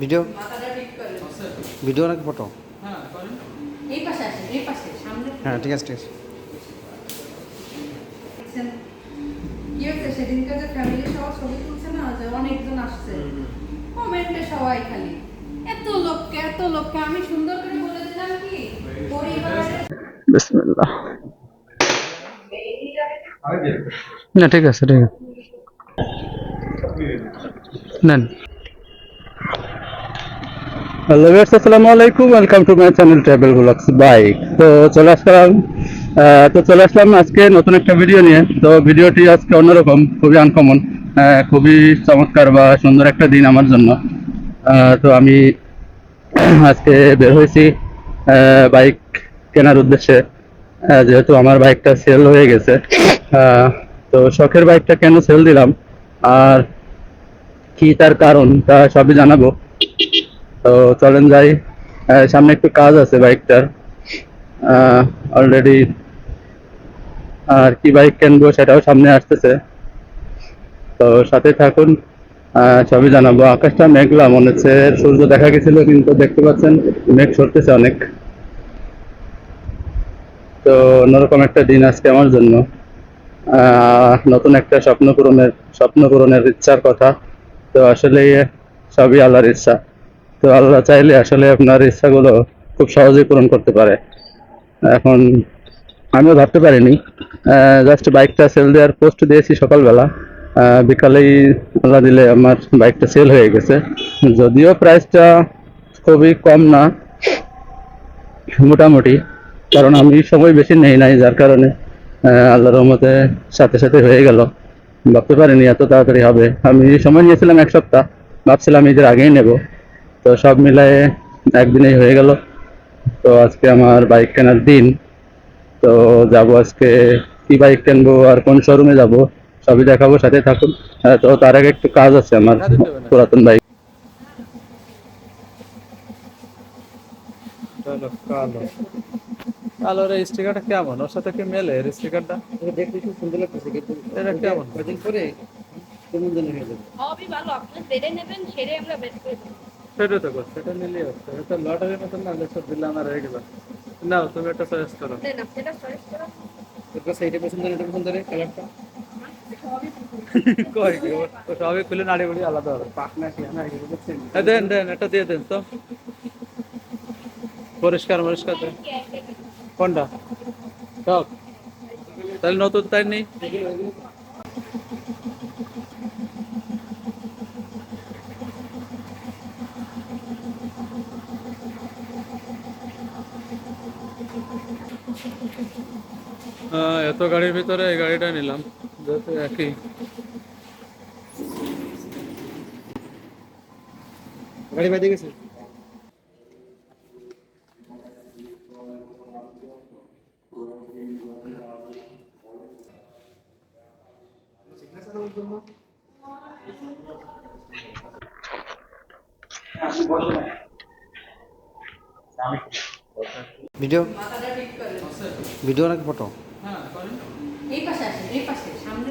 Video? Video নাকি photo? হ্যাঁ করেন এই পাশে আসেন এই পাশে সামনে। হ্যাঁ ঠিক আছে ঠিক আছে। কি হয়েছে সেদিনকে যে ফ্যামিলি সহ ছবি তুলছে না যে অনেকজন আসছে। কমেন্টে সবাই খালি। এত লোককে এত লোককে আমি সুন্দর করে বলে দিলাম কি? পরিবারের বিসমিল্লাহ। না ঠিক আছে ঠিক আছে। নেন। হ্যালো ভিউয়ার্স আসসালামু আলাইকুম welcome to my channel travel vlogs bike তো চলে আসলাম তো চলে আসলাম আজকে নতুন একটা ভিডিও নিয়ে। তো ভিডিওটি আজকে অন্যরকম, খুবই আনকমন খুবই চমৎকার বা সুন্দর একটা দিন আমার জন্য। তো আমি আজকে বের হয়েছি বাইক কেনার উদ্দেশ্যে। যেহেতু আমার বাইকটা সেল হয়ে গেছে। তো শখের বাইকটা কেন সেল দিলাম? আর কি তার কারণ তা সবই জানাব। তো চলেন যাই। সামনে একটু কাজ আছে বাইকটার। অলরেডি আর কি বাইক কিনবো সেটাও সামনে আসতেছে। তো সাথে থাকুন সবই জানাব। আকাশটা মেঘলা, মনে হচ্ছে সূর্য দেখা গেছিল, কিন্তু দেখতে পাচ্ছেন মেঘ সরতেছে অনেক। তো অন্যরকম একটা দিন আজকে আমার জন্য। নতুন একটা স্বপ্ন পূরণের স্বপ্ন পূরণের ইচ্ছার কথা। তো আসলে সবই আল্লাহর ইচ্ছা। তো আল্লাহ চাইলে আসলে আপনার ইচ্ছাগুলো খুব সহজেই পূরণ করতে পারে। এখন আমিও ভাবতে পারিনি। জাস্ট বাইকটা সেল দেওয়ার পোস্ট দিয়েছি সকালবেলা। বিকালেই আল্লাহ দিলে আমার বাইকটা সেল হয়ে গেছে। যদিও প্রাইসটা খুবই কম না মোটামুটি কারণ আমি সময় বেশি নেই নাই যার কারণে আহ, আল্লাহর রহমতে সাথে সাথে হয়ে গেল। ভাবতে পারিনি এত তাড়াতাড়ি হবে। আমি সময় নিয়েছিলাম এক সপ্তাহ ভাবছিলাম ঈদের আগেই নেব। তো সব মিলায়ে একদিনেই হয়ে গেল। তো আজকে আমার বাইক কেনার দিন। তো যাব আজকে কি বাইক কিনবো আর কোন শোরুমে যাব সবই দেখাবো সাথে থাকুন। তো তার আগে একটু কাজ আছে আমার পুরাতন বাইক কালো। স্টিকারটা কেমন? ওর সাথে কি মেলে এর স্টিকারটা দেখতে খুব সুন্দর লাগতেছে কিন্তু এটা কেমন? কদিন পরে কেমন জানি হয়ে যাবে। সবই ভালো আপনি সেরে নেবেন সেরে আমরা বের করে সেটা তো করছে। এটা নিলেই হচ্ছে। এটা লটারির মতন না সব দিলে আমার হয়ে গেল। নাও তুমি একটা চয়েস করো। না সেটা চয়েস করা। তোর এটা পছন্দ এটা পছন্দ রে কালারটা কই সবই খুলে নাড়ি বুড়ি আলাদা হবে। পাকনা না এগুলো দেন দেন এটা দিয়ে দেন তো। পরিষ্কার পরিষ্কার দেন। কোনটা? টক তাহলে নতুন তাই নেই? এত গাড়ির ভিতরে এই গাড়িটা নিলাম। যেহেতু একই। গাড়ি বাইরে গেছে? ভিডিও? ভিডিও নাকি ফটো হ্যাঁ করেন এই পাশে আসেন এই পাশে সামনে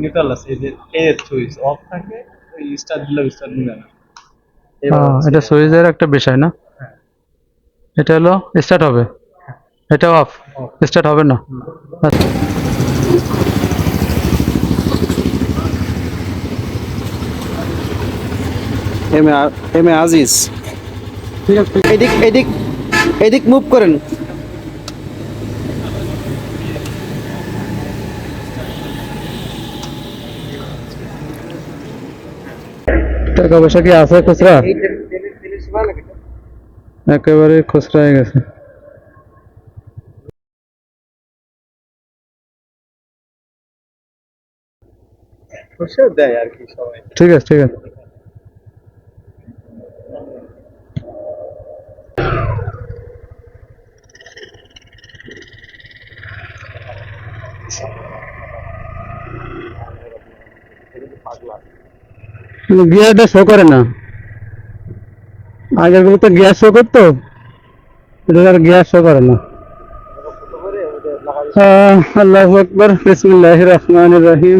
নিউট্রাল আছে এই যে এর সুইচ অফ থাকে ওই স্টার্ট দিলে স্টার্ট দিবে না। এটা সুইচের একটা বিষয় না? এটা হলো স্টার্ট হবে। এটা অফ স্টার্ট হবে না? আচ্ছা M A M A Aziz. এদিক এদিক এদিক মুভ করেন। টাকা পয়সা কি আছে খুচরা একেবারে খুচরা হয়ে গেছে দেয় আর কি সবাই ঠিক আছে ঠিক আছে গিয়ারটা শো করে না। আগেরগুলো তো গিয়ার শো করতো এটা আর গিয়ার শো করে না। আল্লাহু আকবার, বিসমিল্লাহির রহমানির রহিম।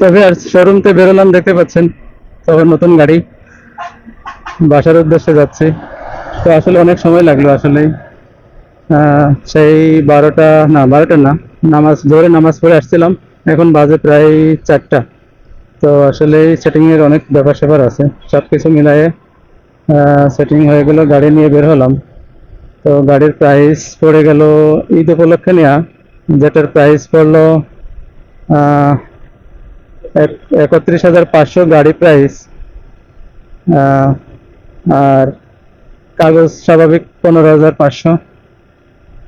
তবে আর শোরুম তে বেরোলাম, দেখতে পাচ্ছেন তবে নতুন গাড়ি। বাসার উদ্দেশ্যে যাচ্ছি। তো আসলে অনেক সময় লাগল আসলে সেই বারোটা, না বারোটা না, নামাজ ধরে নামাজ পড়ে আসছিলাম। এখন বাজে প্রায় চারটা। তো আসলে সেটিংয়ের অনেক ব্যাপার স্যাপার আছে। সব কিছু মিলায়ে সেটিং হয়ে গেল, গাড়ি নিয়ে বের হলাম। তো গাড়ির প্রাইস পড়ে গেল ঈদ উপলক্ষে নেওয়া যেটার প্রাইস পড়ল একত্রিশ হাজার পাঁচশো গাড়ি প্রাইস আর কাগজ স্বাভাবিক পনেরো হাজার পাঁচশো।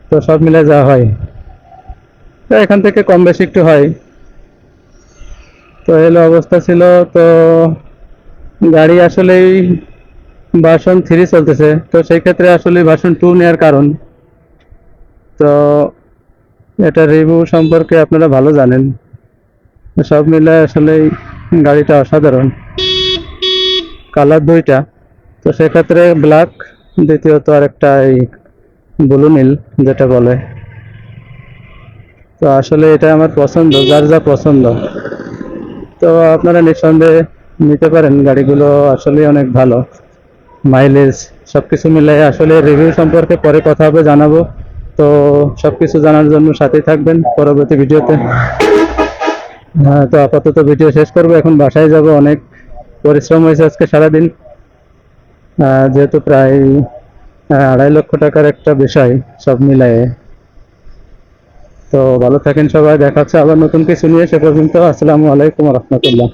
তো সব মিলে যা হয়। তো এখান থেকে কম বেশি একটু হয়। তো এলো অবস্থা ছিল, তো গাড়ি আসলেই ভার্সন থ্রি চলতেছে। তো সেই ক্ষেত্রে আসলে ভার্সন টু নেওয়ার কারণ। তো এটা রিভিউ সম্পর্কে আপনারা ভালো জানেন। সব মিলে আসলে গাড়িটা অসাধারণ। কালার দুইটা। তো সেক্ষেত্রে ব্ল্যাক দ্বিতীয়ত আরেকটা এই ব্লু নীল, যেটা বলে। তো আসলে এটা আমার পছন্দ, যার যা পছন্দ। তো আপনারা নিঃসন্দেহে নিতে পারেন, গাড়িগুলো আসলে অনেক ভালো। মাইলেজ সব কিছু মিলে আসলে রিভিউ সম্পর্কে পরে কথা হবে, জানাব। তো সব কিছু জানার জন্য সাথেই থাকবেন পরবর্তী ভিডিওতে। হ্যাঁ তো আপাতত ভিডিও শেষ করব, এখন বাসায় যাব অনেক। পরিশ্রম হয়েছে আজকে সারাদিন। যেহেতু প্রায় আড়াই লক্ষ টাকার একটা বিষয় সব মিলায়ে। তো ভালো থাকেন সবাই দেখাচ্ছে আবার নতুন কিছু নিয়ে। সে পর্যন্ত আসসালামু আলাইকুম রহমতুল্লাহ।